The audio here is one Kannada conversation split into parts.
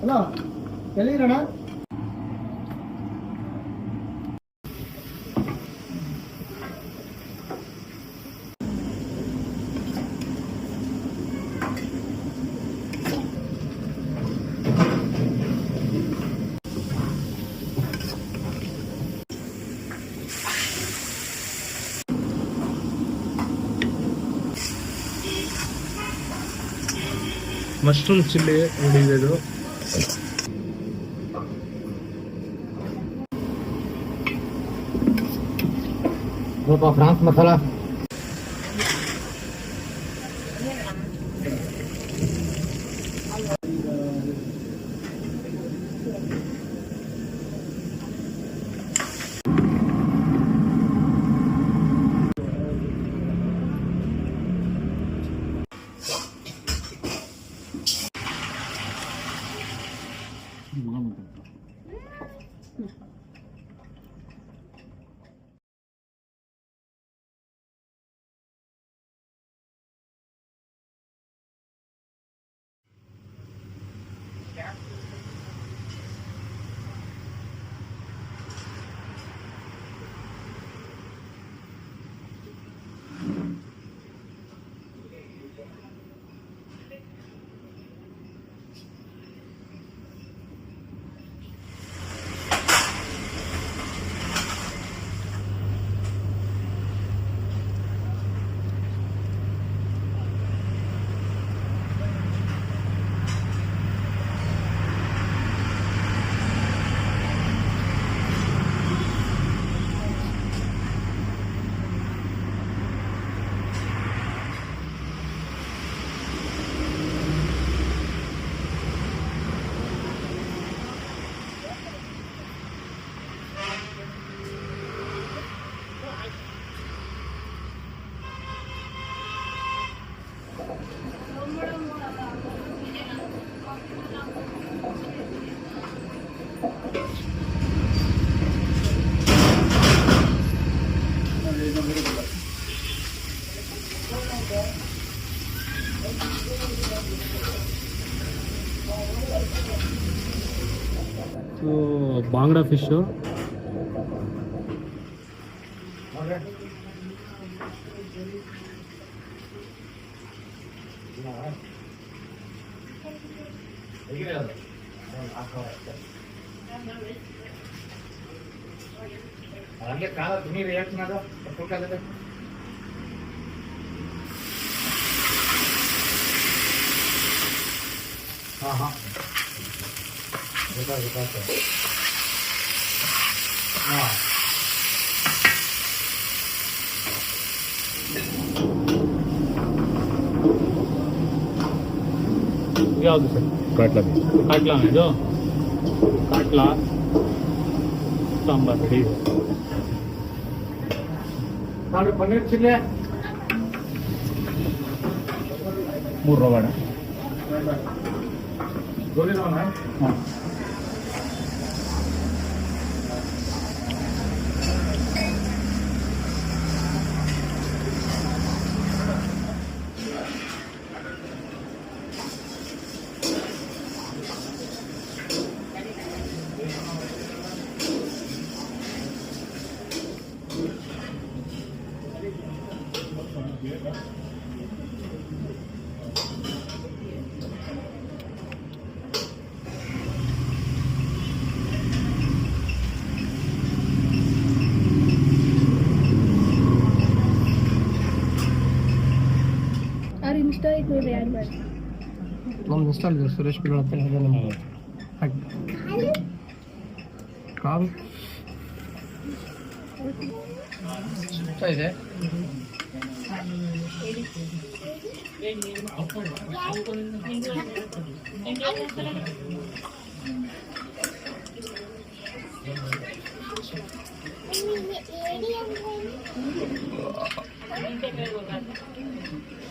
ஹலோ எழுதுறேண்ணா ಮಶ್ರೂಮ್ ಚಿಲ್ಲಿ ಹೊಡಿಯೋದು ಸ್ವಲ್ಪ ಫ್ರಾನ್ಸ್ ಮಸಾಲ. ಬಾಂಗ್ಡಾ ಫಿಶು. ಹಂಗೆ ಕಾಲ ತುನಿ ರಿಯಾಕ್ಷನ್ ಅದು ಕೊಡ್ಕಾಗತ್ತೆ ಹಾಂ ಹಾಂ ಗೊತ್ತಾಯ್ತು ಗೊತ್ತಾಯ್ತು ಹಾಂ ಯಾವುದು ಸರ್ ಕಾಟ್ಲಾ ಕಾಟ್ಲಾ ಇದು ಕಾಟ್ಲಾ ಸಾಂಬಾರ್ ರೆಡಿ ಇದೆ ನಾನು ಪನ್ನೀರ್ ಚಿಲ್ಲಿ ಮೂರು ರವಾಡ को तैयार कर हम इंस्टॉल कर सुरेश को लगाते हैं नहीं हट काम सही है ఏడియం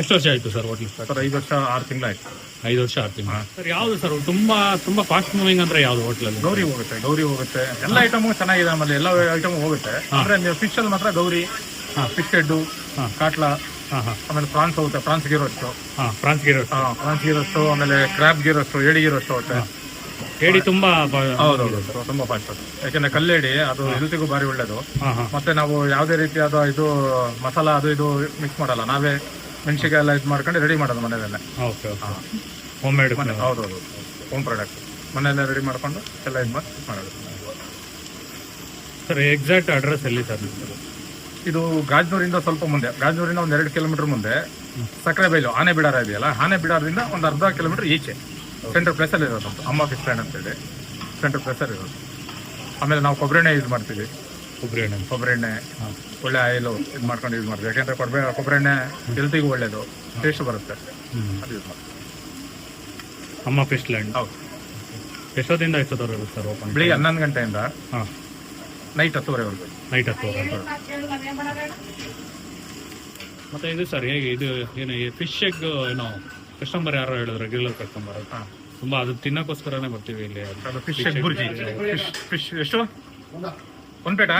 ಎಷ್ಟು ವರ್ಷ ಆಯಿತು ಸರ್ ಹೋಟ್ಲ್ ಸರ್ ಸರ್ ಐದು ವರ್ಷ ಆರು ತಿಂಗಳಾಯ್ತು ಐದು ವರ್ಷ ಆರು ತಿಂಗಳು. ಸರ್ ಯಾವುದು ಸರ್ ತುಂಬಾ ತುಂಬಾ ಫಾಸ್ಟ್ ಮೂವಿಂಗ್ ಅಂದ್ರೆ ಯಾವ್ದು ಹೋಟ್ಲಲ್ಲಿ? ಗೌರಿ ಹೋಗುತ್ತೆ ಗೌರಿ ಹೋಗುತ್ತೆ. ಎಲ್ಲ ಐಟಮು ಚೆನ್ನಾಗಿದೆ ಆಮೇಲೆ ಎಲ್ಲ ಐಟಮು ಹೋಗುತ್ತೆ. ಅಂದ್ರೆ ನೀವು ಫಿಶಲ್ಲಿ ಮಾತ್ರ ಗೌರಿ ಫಿಶ್ ಹೆಡ್ಡು. ಕಾಟ್ಲಾ ಆಮೇಲೆ ಪ್ರಾನ್ಸ್ ಹೋಗುತ್ತೆ ಪ್ರಾನ್ಸ್ ಗೀರೋಷ್ಟು ಹಾಂ ಫ್ರಾನ್ಸ್ ಗೀರೋ ಪ್ರಾನ್ಸ್ ಗೀರೋಷ್ಟು ಆಮೇಲೆ ಕ್ರಾಬ್ ಗೀರೋಷ್ಟು ಏಡಿ ಗೀರೋಷ್ಟು ಹೋಗುತ್ತೆ. ಏಡಿ ತುಂಬಾ ಹೌದೌದು ತುಂಬಾ ಫಾಸ್ಟ್ ಯಾಕಂದ್ರೆ ಕಲ್ಲೇಡಿ ಅದು ಹೆಲ್ತಿಗೂ ಭಾರಿ ಒಳ್ಳೇದು. ಮತ್ತೆ ನಾವು ಯಾವುದೇ ರೀತಿಯಾದ ಇದು ಮಸಾಲಾ ಅದು ಇದು ಮಿಕ್ಸ್ ಮಾಡಲ್ಲ. ನಾವೇ ಎಲ್ಲ ಇದು ಮಾಡ್ಕೊಂಡು ರೆಡಿ ಮಾಡೋದು ಮನೆಯಲ್ಲೇ. ಓಕೆ ಓಕೆ ಹೋಮ್ ಮೇಡ್ ಮನೆ ಹೌದು ಹೌದು ಹೋಮ್ ಪ್ರಾಡಕ್ಟ್ ಮನೆಯಲ್ಲೇ ರೆಡಿ ಮಾಡ್ಕೊಂಡು ಎಲ್ಲ ಇದು ಮಾಡಿ ಮಾಡೋದು. ಸರ್ ಎಕ್ಸಾಕ್ಟ್ ಅಡ್ರೆಸ್ ಎಲ್ಲಿ ಸರ್ ಇದು ಗಾಜನೂರಿಂದ ಸ್ವಲ್ಪ ಮುಂದೆ. ಗಾಜನೂರಿಂದ ಒಂದು ಎರಡು ಕಿಲೋಮೀಟರ್ ಮುಂದೆ. ಸಕ್ಕರೆ ಬೈಲು ಆನೆ ಬಿಡಾರ ಇದೆಯಲ್ಲ ಆನೆ ಬಿಡಾರದಿಂದ ಒಂದು ಅರ್ಧ ಕಿಲೋಮೀಟರ್ ಈಚೆ. ಸೆಂಟ್ರ್ ಪ್ಲೇಸಲ್ಲಿ ಇರೋದು. ಅಮ್ಮ ಅಮ್ಮ ಸ್ಟ್ಯಾಂಡ್ ಅಂತ ಅಂತೇಳಿ ಸೆಂಟ್ರ್ ಪ್ಲೇಸಲ್ಲಿ ಇರೋದು. ಆಮೇಲೆ ನಾವು ಕೊಬ್ಬರಿ ಎಣ್ಣೆ ಯೂಸ್ ಮಾಡ್ತೀವಿ. ಕೊಬ್ಬರಿ ಎಣ್ಣೆ. ಕೊಬ್ಬರಿ ಎಣ್ಣೆ. ಒಳ್ಳೆ ಆಯಿಲು ಇದು ಮಾಡ್ಕೊಂಡು ಯೂಸ್ ಮಾಡ್ತೀವಿ. ಯಾಕೆಂದ್ರೆ ಕೊಬ್ಬರಿ ಕೊಬ್ಬರಿ ಎಣ್ಣೆ ಹೆಲ್ತಿಗೂ ಒಳ್ಳೇದು. ಟೇಸ್ಟ್ ಬರುತ್ತೆ. ಅದು ಯೂಸ್ ಮಾಡ್ತೀವಿ. ಅಮ್ಮ ಫಿಶ್ ಲ್ಯಾಂಡ್ ಹೌದು. ಎಷ್ಟೊತ್ತಿಂದ ಎಷ್ಟೊತ್ತವರೆಗೂ ಸರ್ ಓಪನ್? ಬೆಳಿಗ್ಗೆ ಹನ್ನೊಂದು ಗಂಟೆಯಿಂದ ಹಾಂ. ನೈಟ್ ಹತ್ತುವರೆವರೆಗೂ. ನೈಟ್ ಹತ್ತುವರೆ ಮತ್ತೆ ಇದು ಸರ್ ಹೇಗೆ ಇದು ಏನು ಫಿಶ್ ಎಗ್ ಏನೋ ಕಸ್ಟಮರ್ ಯಾರೋ ಹೇಳಿದ್ರು ರೆಗ್ಯುಲರ್ ಕಸ್ಟಮರ್ ಹಾಂ. ತುಂಬಾ ಅದು ತಿನ್ನಕ್ಕೋಸ್ಕರನೇ ಬರ್ತೀವಿ ಇಲ್ಲಿ. ಅದು fish egg bhurji. Fish fish ಎಷ್ಟು? ಒಂದು ಪ್ಲೇಟಾ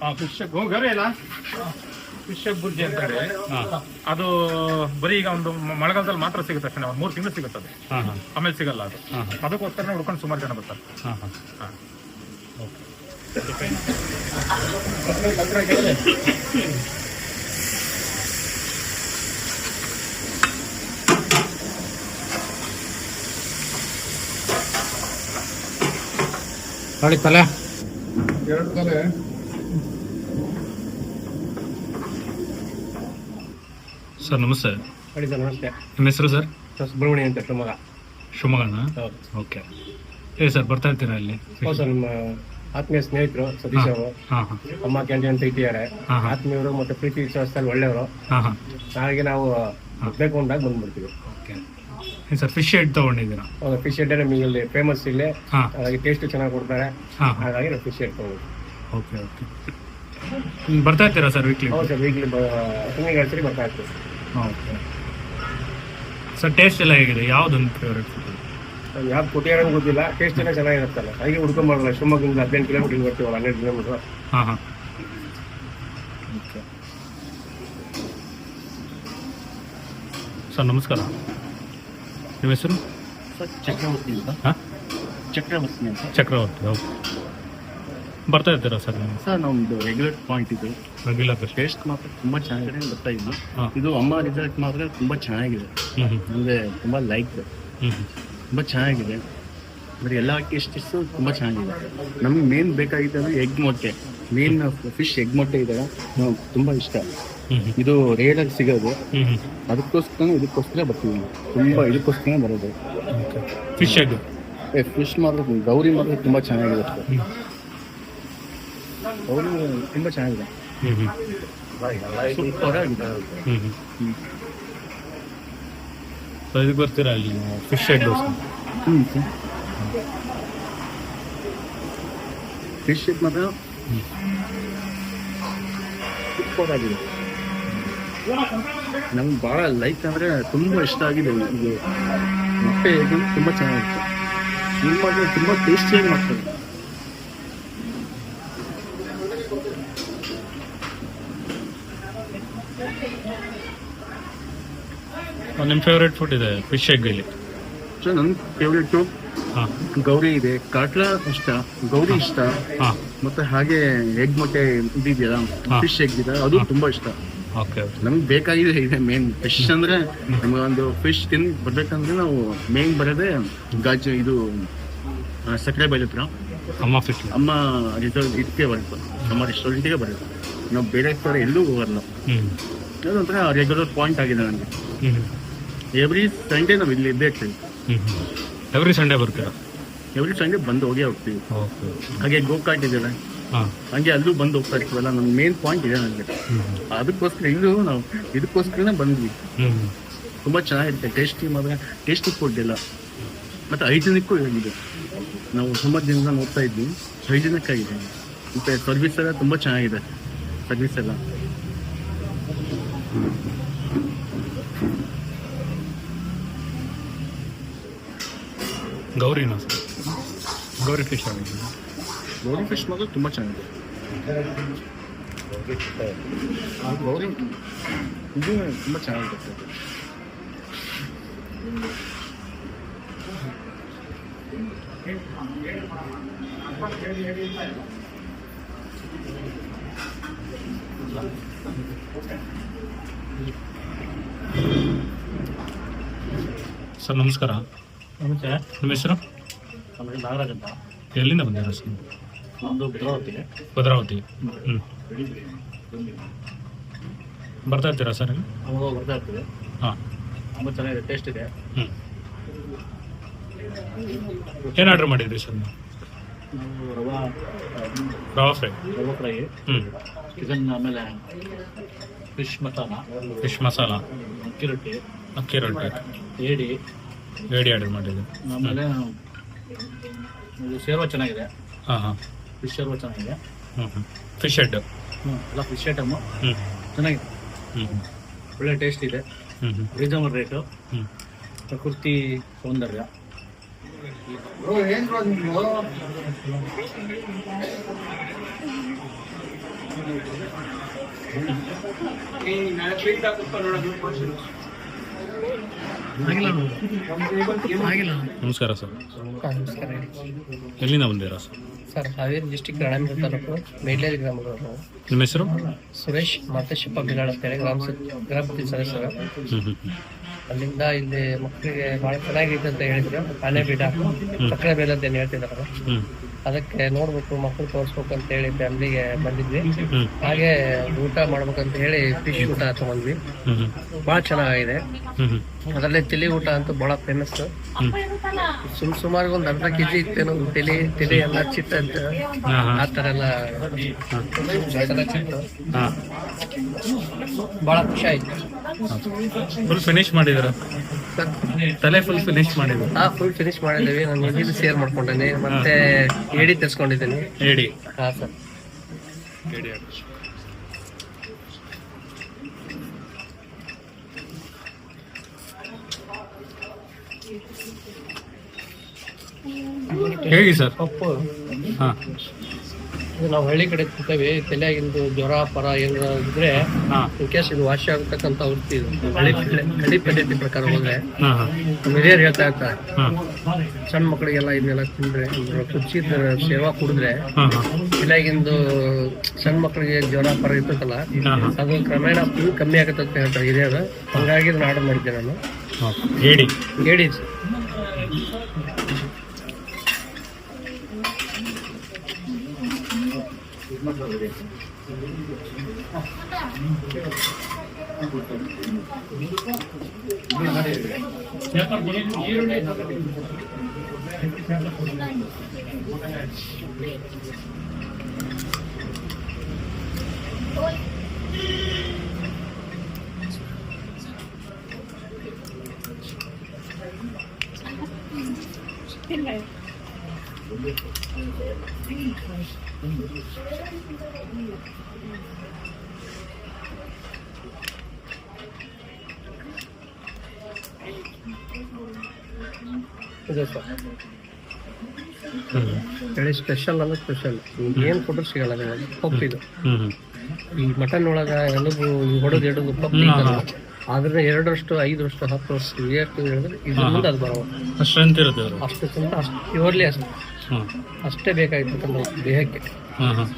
ಹಾಂ ಫಿಶ್ ಗರಿ ಎಗ್ ಬುರ್ಜಿ ಅಂತ ಹೇಳಿ. ಹಾಂ. ಅದು ಬರೀ ಈಗ ಒಂದು ಮಳೆಗಾಲದಲ್ಲಿ ಮಾತ್ರ ಸಿಗುತ್ತೆ ಅಷ್ಟೇ ಒಂದು ಮೂರು ತಿಂಗಳು ಸಿಗುತ್ತೆ ಅದು ಆಮೇಲೆ ಸಿಗಲ್ಲ ಅದು. ಅದಕ್ಕೋಸ್ಕರ ಹುಡ್ಕೊಂಡು ಸುಮಾರು ಜನ ಬರ್ತಾರೆ. ಹಾಂ ಹಾಂ. ಹಾಂ. ನೋಡಿ ತಲೆ. ಎರಡು ತಲೆ ಸರ್ ನಮಸ್ತೆ. ಹೇಳಿ ಸರ್ ನಮಸ್ತೆ. ನಿಮ್ಮ ಹೆಸರು ಸರ್? ಸರ್ ಸುಬ್ರಹ್ಮಣ್ಯ ಅಂತ ಶಿವಮೊಗ್ಗ. ಶಿವಮೊಗ್ಗನ? ಹೌದು. ಓಕೆ. ಏ ಸರ್ ಬರ್ತಾ ಇರ್ತೀರಾ ಇಲ್ಲಿ? ಹೌದು ಸರ್ ನಿಮ್ಮ ಆತ್ಮೀಯ ಸ್ನೇಹಿತರು ಸತೀಶ್ ಅವರು. ಹಾಂ ಹಾಂ ಅಮ್ಮ ಕ್ಯಾಂಟೀನ್ ಅಂತ ಇಟ್ಟಿದ್ದಾರೆ. ಹಾಂ ಹಾಂ. ಆತ್ಮೀಯರು ಮತ್ತೆ ಪ್ರೀತಿ ವಿಶ್ವಾಸದಲ್ಲಿ ಒಳ್ಳೆಯವರು. ಹಾಗಾಗಿ ಹಾಂ. ಹಾಗೆ ನಾವು ಬೇಕು ಅಂದಾಗ ಬಂದ್ಬಿಡ್ತೀವಿ. ಓಕೆ. ಸರ್ ಫಿಶ್ ಹೆಡ್ ತೊಗೊಂಡಿದ್ದೀರಾ? ಹೌದು ಫಿಶ್ ಹೆಡ್ ನಮಗೆ ಇಲ್ಲಿ ಫೇಮಸ್ ಇಲ್ಲಿ. ಹಾಂ. ಹಾಗಾಗಿ ಟೇಸ್ಟ್ ಚೆನ್ನಾಗಿ ಕೊಡ್ತಾರೆ. ಹಾಂ ಹಾಂ. ಹಾಗಾಗಿ ನಾವು ಫಿಶ್ ಹೆಡ್ ತಗೊಂಡು ಓಕೆ ಓಕೆ. ಬರ್ತಾ ಇರ್ತೀರಾ ಸರ್ ವೀಕ್ಲಿ ಹೌದು ಸರ್ ವೀಕ್ಲಿ ತಿಂಗಳಿಗೆ ಎರಡು ಸರಿ ಬರ್ತಾ ಇರ್ತೀವಿ. ಓಕೆ. ಸರ್ ಟೇಸ್ಟ್ ಎಲ್ಲ ಹೇಗಿದೆ? ಯಾವ್ದೊಂದು ಫೇವ್ರೇಟ್ ಫುಡ್ ಯಾವ್ದು ಕೊಟ್ಟಿಯಾರ ಗೊತ್ತಿಲ್ಲ. ಟೇಸ್ಟ್ ಎಲ್ಲ ಚೆನ್ನಾಗಿರುತ್ತಲ್ಲ ಹಾಗೆ ಹುಡ್ಕೊಂಬರಲ್ಲ ಶಿವಮೊಗ್ಗದಿಂದ ಹದಿನೆಂಟು ಕಿಲೋಮೀಟರ್ ಬರ್ತೀವಲ್ಲ ಹನ್ನೆರಡು ಕಿಲೋಮೀಟರ್ ಹಾಂ ಹಾಂ. ಓಕೆ. ಸರ್ ನಮಸ್ಕಾರ. ನಿಮ್ಮ ಹೆಸರು? ಸರ್ ಚಕ್ರವರ್ತಿ ಅಂತ. ಹಾಂ? ಚಕ್ರವರ್ತಿ ಅಂತ. ಚಕ್ರವರ್ತಿ ಓಕೆ ಬರ್ತಾ ಇದ್ದೀರಾ ಸರ್ ನೀವು? ಸರ್ ನಮ್ದು ರೆಗ್ಯುಲರ್ ಪಾಯಿಂಟ್ ಇದು. ರೆಗ್ಯುಲರ್ ಟೇಸ್ಟ್ ಮಾತ್ರ ತುಂಬ ಚೆನ್ನಾಗಿದೆ ಬರ್ತಾ ಇದ್ದು ಹಾಂ. ಇದು ಅಮ್ಮ ರಿಸಲ್ಟ್ ಮಾತ್ರ ತುಂಬ ಚೆನ್ನಾಗಿದೆ. ಹ್ಞೂ ಹ್ಞೂ ಅಂದ್ರೆ ತುಂಬಾ ಲೈಕ್ ಹ್ಞೂ ತುಂಬಾ ಚೆನ್ನಾಗಿದೆ. ಬರೀ ಎಲ್ಲ ಟೇಸ್ಟಿಸು ತುಂಬಾ ಚೆನ್ನಾಗಿದೆ. ನಮ್ಗೆ ಮೇನ್ ಬೇಕಾಗಿದ್ದು ಅಂದ್ರೆ ಎಗ್ ಮೊಟ್ಟೆ. ಮೇನ್ ಫಿಶ್ ಎಗ್ ಮೊಟ್ಟೆ ಇದೆ. ನಾವು ತುಂಬಾ ಇಷ್ಟ. ಹ್ಞೂ ಹ್ಞೂ ಇದು ರೇರ್ ಆಗಿ ಸಿಗೋದು. ಹ್ಞೂ ಹ್ಞೂ ಅದಕ್ಕೋಸ್ಕರ ಇದಕ್ಕೋಸ್ಕರ ಬರ್ತೀವಿ ತುಂಬ ಇದಕ್ಕೋಸ್ಕರ ಬರೋದು. ಫಿಶ್ ಎಗ್ ಫಿಶ್ ಮಾತ್ರ ಗೌರಿ ಮಾತ್ರ ತುಂಬಾ ಚೆನ್ನಾಗಿದೆ. ಹ್ಞೂ ಗೌರಿ ತುಂಬಾ ಚೆನ್ನಾಗಿದೆ. ಹ್ಞೂ ಹ್ಞೂ ಸೂಪರ್ ಆಗಿದೆ ಹ್ಞೂ ಹ್ಞೂ ಸೊ ಇದಕ್ಕೆ ಬರ್ತೀರಾ ಅಲ್ಲಿ ಫಿಶ್ ಎಗ್ ದೋಸೆ ಫಿಶ್ ಮಾತ್ರ ಸೂಪರ್ ಆಗಿದೆ ನಮ್ಗೆ ಭಾಳ ಲೈಕ್ ಅಂದರೆ ತುಂಬಾ ಇಷ್ಟ ಆಗಿದೆ ಇದು. ಮೊಟ್ಟೆ ಇದು ತುಂಬಾ ಚೆನ್ನಾಗಿತ್ತು ನಿಮ್ಮ ತುಂಬಾ ಟೇಸ್ಟಿಯಾಗಿ ಮಾಡ್ತಾರೆ ನಿಮ್ಮ ಫೇವ್ರೇಟ್ ಫುಡ್ ಇದೆ ಫಿಶ್ ಎಗ್ ಇಲ್ಲಿ ಸೊ ನನ್ನ ಫೇವ್ರೇಟು ಗೌರಿ ಇದೆ. ಕಾಟ್ಲಾ ಇಷ್ಟ ಗೌರಿ ಇಷ್ಟ. ಮತ್ತೆ ಹಾಗೆ ಎಗ್ ಮೊಟ್ಟೆ ಇದೆಯಲ್ಲ. ಫಿಶ್ ಎಗ್ ಇದೆ. ಅದು ತುಂಬಾ ಇಷ್ಟ. ನಮ್ಗೆ ಬೇಕಾಗಿದೆ ಇದೆ ಮೇನ್ ಫಿಶ್ ಅಂದ್ರೆ ನಮ್ಗೆ ಒಂದು ಫಿಶ್ ತಿನ್ ಬರ್ಬೇಕಂದ್ರೆ ನಾವು ಮೇನ್ ಬರೋದೇ ಗಾಜು ಇದು ಸಕ್ಕರೆ ಬೈಲ್ ಹತ್ರ. ಅಮ್ಮ ಫಿಶ್ ಅಮ್ಮ ರೆಸ್ಟೋರೆಂಟ್ ಇದಕ್ಕೆ ಬರುತ್ತೆ. ನಮ್ಮ ರೆಸ್ಟೋರೆಂಟಿಗೆ ಬರುತ್ತೆ. ನಾವು ಬೇರೆ ಕಡೆ ಎಲ್ಲೂ ಹೋಗಲ್ಲ. ಅದೊಂಥರ ರೆಗ್ಯುಲರ್ ಪಾಯಿಂಟ್ ಆಗಿದೆ ನನಗೆ ಎವ್ರಿ ಸಂಡೇ ನಾವು ಇಲ್ಲಿ ಇದ್ದೇ ಇರ್ತೀವಿ. ಎವ್ರಿ ಸಂಡೇ ಬರ್ತೀರಾ? ಎವ್ರಿ ಸಂಡೇ ಬಂದು ಹೋಗೇ ಹೋಗ್ತೀವಿ. ಓಕೆ ಹಾಗೆ ಗೋಕಾಟ್ ಇದೆಯಲ್ಲ? ಹಾಂ. ಹಂಗೆ ಅಲ್ಲೂ ಬಂದು ಹೋಗ್ತಾ ಇರ್ತೀವಲ್ಲ ನಮ್ಮ ಮೇನ್ ಪಾಯಿಂಟ್ ಇದೆ ನನಗೆ ಅದಕ್ಕೋಸ್ಕರ ಇದು ನಾವು ಇದಕ್ಕೋಸ್ಕರನೇ ಬಂದ್ವಿ. ಹ್ಞೂ ತುಂಬ ಚೆನ್ನಾಗಿರುತ್ತೆ ಟೇಸ್ಟಿ ಮಾತ್ರ ಟೇಸ್ಟಿ ಫುಡ್ ಎಲ್ಲ. ಮತ್ತು ಹೈಜಿನಿಕ್ಕು ಇದೆ. ನಾವು ತುಂಬ ದಿನದಿಂದ ನೋಡ್ತಾ ಇದ್ವಿ. ಹೈಜಿನಿಕ್ ಆಗಿದೆ. ಮತ್ತು ಸರ್ವಿಸ್ ಎಲ್ಲ ತುಂಬ ಚೆನ್ನಾಗಿದೆ. ಸರ್ವಿಸ್ ಎಲ್ಲ. ಗೌರಿನಾ ಸರ್ ಗೌರಿ ಫಿಶ್ ಆಗಿದೆ ಗೌರಿ ಫಿಶ್ ಮಾತ್ರ ತುಂಬ ಚೆನ್ನಾಗಿದೆ. ಆ ಗೌರಿ ಇದು ತುಂಬ ಚೆನ್ನಾಗಿರುತ್ತೆ ಸರ್ ನಮಸ್ಕಾರ. ನಮಸ್ತೆ. ನಿಮ್ಮ ಹೆಸರು? ಆಮೇಲೆ ನಾಗರಾಜ್ ಅಂತ. ಎಲ್ಲಿಂದ ಬಂದಿರ ಸರ್ ನಮ್ಮದು ಭದ್ರಾವತಿ. ಭದ್ರಾವತಿ. ಹ್ಞೂ ಬರ್ತಾ ಇರ್ತೀರಾ ಸರ್ ಇಲ್ಲಿ? ಅವಾಗ ಬರ್ತಾ ಇರ್ತೀವಿ. ಹಾಂ. ತುಂಬ ಚೆನ್ನಾಗಿದೆ ಟೇಸ್ಟ್ ಇದೆ. ಹ್ಞೂ ಏನು ಆರ್ಡ್ರ್ ಮಾಡಿದ್ರಿ ಸರ್ ನೀವು? ನಾವು ರವಾ ರವಾ ಫ್ರೈ. ರವಾ ಫ್ರೈ. ಹ್ಞೂ ಚಿಕನ್ ಆಮೇಲೆ ಫಿಶ್ ಮಸಾಲ ಫಿಶ್ ಮಸಾಲ ಅಕ್ಕಿ ರೊಟ್ಟಿ. ಅಕ್ಕಿ ರೊಟ್ಟಿ. ಏಡಿ ಏಡಿ ಆರ್ಡರ್ ಮಾಡಿದ್ದೆ. ಆಮೇಲೆ ಇದು ಶೇರ್ವ ಚೆನ್ನಾಗಿದೆ. ಹಾಂ ಹಾಂ. ಫಿಶ್ ಸೇರ್ವ ಚೆನ್ನಾಗಿದೆ. ಹ್ಞೂ ಹ್ಞೂ ಫಿಶ್ ಹೆಡ್ ಹ್ಞೂ ಎಲ್ಲ ಫಿಶ್ ಐಟಮು ಹ್ಞೂ ಚೆನ್ನಾಗಿದೆ. ಹ್ಞೂ ಹ್ಞೂ ಒಳ್ಳೆ ಟೇಸ್ಟ್ ಇದೆ. ಹ್ಞೂ ಹ್ಞೂ ರೀಸನಬಲ್ ರೇಟು ಹ್ಞೂ ಪ್ರಕೃತಿ ಸೌಂದರ್ಯ. ನಮಸ್ಕಾರ ಸರ್. ನಮಸ್ಕಾರ. ಎಲ್ಲಿಂದ ಬಂದಿರಾ sir? Sir Haveri district Ranebennur taluk Medleri ಗ್ರಾಮದವರು ನಿಮ್ಮ ಹೆಸರು? ಸುರೇಶ್ ಮಾತೇಶಪ್ಪ ಬಿಲಾಳ್ ಅಂತೇಳಿ ಗ್ರಾಮ ಸ- ಗ್ರಾಮ ಪಂಚಾಯತ್ ಸದಸ್ಯರು. ಅಲ್ಲಿಂದ ಇಲ್ಲಿ ಮಕ್ಕಳಿಗೆ ಭಾಳ ಚೆನ್ನಾಗಿದೆ ಅಂತ ಹೇಳಿದ್ರು. ಆನೆ ಬೀಡ ಸಕ್ಕರೆ ಬೇಲೆ ಅಂತ ಏನು ಹೇಳ್ತಿದ್ದಾರೆ ಅದಕ್ಕೆ ನೋಡ್ಬೇಕು ಮಕ್ಕಳು ತೋರಿಸ್ಬೇಕು ಅಂತ ಹೇಳಿ ಫ್ಯಾಮಿಲಿಗೆ ಬಂದಿದ್ವಿ. ಹಾಗೆ ಊಟ ಮಾಡ್ಬೇಕಂತ ಹೇಳಿ ಫಿಶ್ ಊಟ ತಗೊಂಡ್ವಿ. ಬಹಳ ಚೆನ್ನಾಗಿದೆ. ತಿಳಿ ಅದರಲ್ಲೇ ತಲಿ ಊಟ ಅಂತೂ ಭಾಳ ಫೇಮಸ್ ಸುಮ್ ಸುಮಾರು ಒಂದ್ ಅರ್ಧ ಕೆ ಜಿ ಇತ್ತೇನೋ ತಿಳಿ ತಿಳಿ ಎಲ್ಲ ಚಿತ್ತ ಅಂತ. ಆ ಎಲ್ಲ ಚಿತ್ತು ಭಾಳ ಖುಷಿ ಆಯ್ತು. ಫುಲ್ ಫಿನಿಶ್ ಮಾಡಿದಾರ ತಲೆ ಫುಲ್ ಫಿನಿಶ್ ಮಾಡಿದ್ವಿ ಹಾ ಫುಲ್ ಫಿನಿಶ್ ಮಾಡಿದ್ದೀವಿ. ನಾನು ಎಲ್ಲಿ ಶೇರ್ ಮಾಡ್ಕೊಂಡೇನೆ. ಮತ್ತೆ ಏಡಿ ತರಿಸ್ಕೊಂಡಿದ್ದೀನಿ. ಹೇಳಿ ಹಾ ಸರ್ ಹೇಳಿ ಸರ್? ಹಾಂ. ಇದು ನಾವು ಹಳ್ಳಿ ಕಡೆ ತಿಂತೇವೆ ತಲೆಯಾಗಿಂದು ಜ್ವರ ಪರ ಏನಾರ ಇದ್ರೆ ಇನ್ ಕೇಸ್ ಇದು ವಾಸಿ ಆಗತಕ್ಕಂತ ವೃತ್ತಿ ಇದು. ಹಳ್ಳಿ ಪದ್ಧ- ಹಳ್ಳಿ ಪದ್ಧತಿ ಪ್ರಕಾರ ಹೋದ್ರೆ ನಮ್ಮ ಹಿರಿಯರು ಹೇಳ್ತಾ ಇರ್ತಾರೆ. ಸಣ್ಣ ಮಕ್ಕಳಿಗೆಲ್ಲ ಇದನ್ನೆಲ್ಲ ತಿಂದ್ರೆ ಕುಚ್ಚಿ ಸೇವಾ ಕುಡಿದ್ರೆ ತಲೆಯಾಗಿಂದು ಸಣ್ಣ ಮಕ್ಕಳಿಗೆ ಜ್ವರ ಪರ ಇರ್ತದಲ್ಲ ಅದು ಕ್ರಮೇಣ ಫುಲ್ ಕಮ್ಮಿ ಆಗತ್ತೆ ಅಂತ ಹೇಳ್ತಾರೆ ಹಿರಿಯರು. ಹಂಗಾಗಿ ಇದನ್ನ ಆರ್ಡರ್ ಮಾಡಿದ್ದೆ ನಾನು. ಹೇಳಿ. ಹೇಳಿ. ಇದೆ ಸರ್ ಹ್ಞೂ ಹೇಳಿ ಸ್ಪೆಷಲ್ ಅಂದ್ರೆ ಸ್ಪೆಷಲ್ ಏನು ಕೊಟ್ಟರು ಸಿಗಲ್ಲ ನಿಮಗೆ. ಪಪ್ಪು ಇದು ಈ ಮಟನ್ ಒಳಗ ಎಲುಬು ಹೊಡೆದು ಹೊಡೆದು ಎಡದು ಆದ್ರೆ ಎರಡರಷ್ಟು ಐದರಷ್ಟು ಹತ್ತರಷ್ಟು ಎಷ್ಟು ಹೇಳಿದ್ರೆ ಇದ್ರ ಮುಂದೆ ಅದು ಬರವ ಸ್ಟ್ರೆಂತ್ ಇರುತ್ತೆ ಅವರು ಅಷ್ಟು ತುಂಬ ಅಷ್ಟು ಪ್ಯೂರ್ಲಿ ಅಷ್ಟು. ಹಾಂ. ಅಷ್ಟೇ ಬೇಕಾಗಿರ್ತಕ್ಕಂಥ ದೇಹಕ್ಕೆ. ಹಾಂ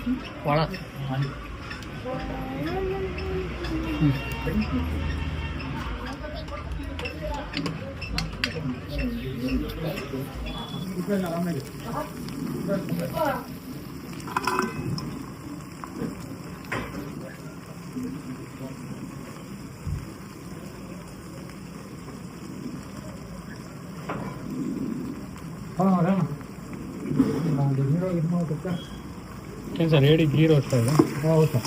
ಹಾಂ ಸರ್ ಹೇಳಿ ಗೀರ್ ಹೋಗ್ತಾ ಇದೆ ಹೌದು ಸರ್.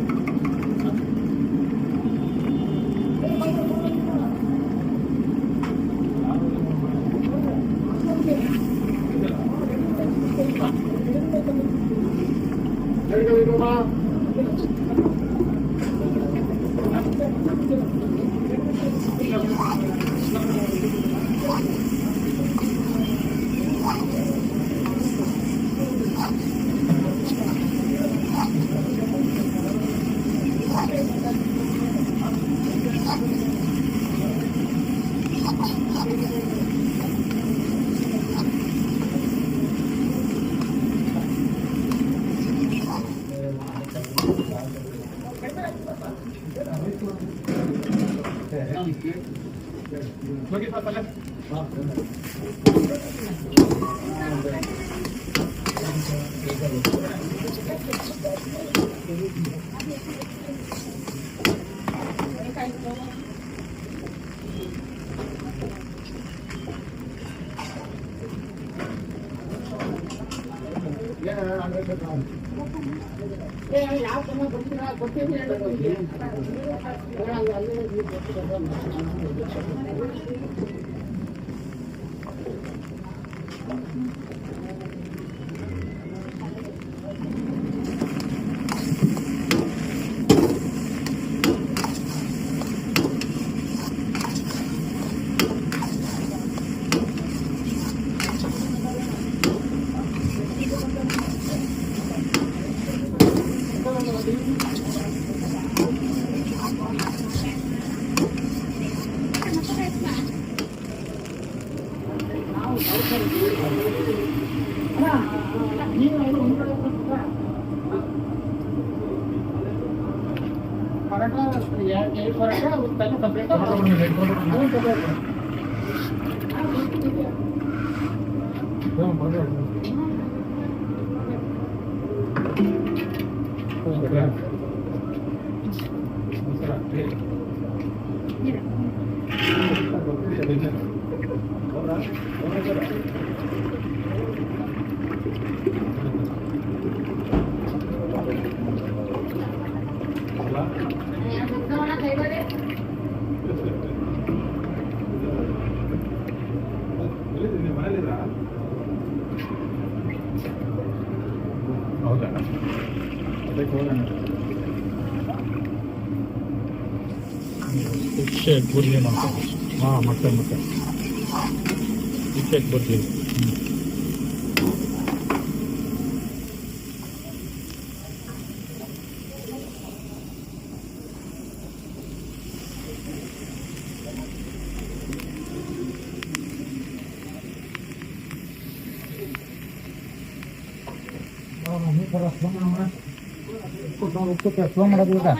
ಯಾವ ಕೊಡ್ತೀವಿ ಹೇಳಿ कपड़े का ಹೌದಾ? ಫಿಶ್ ಎಗ್ ಬುರ್ಜಿ ಅಂತ ಹಾಂ ಮತ್ತೆ ಮತ್ತೆ ಫಿಶ್ ಎಗ್ ಬುರ್ಜಿ હું પરસ બનાવવા કોટો રૂપ તો પરસ બનાવવા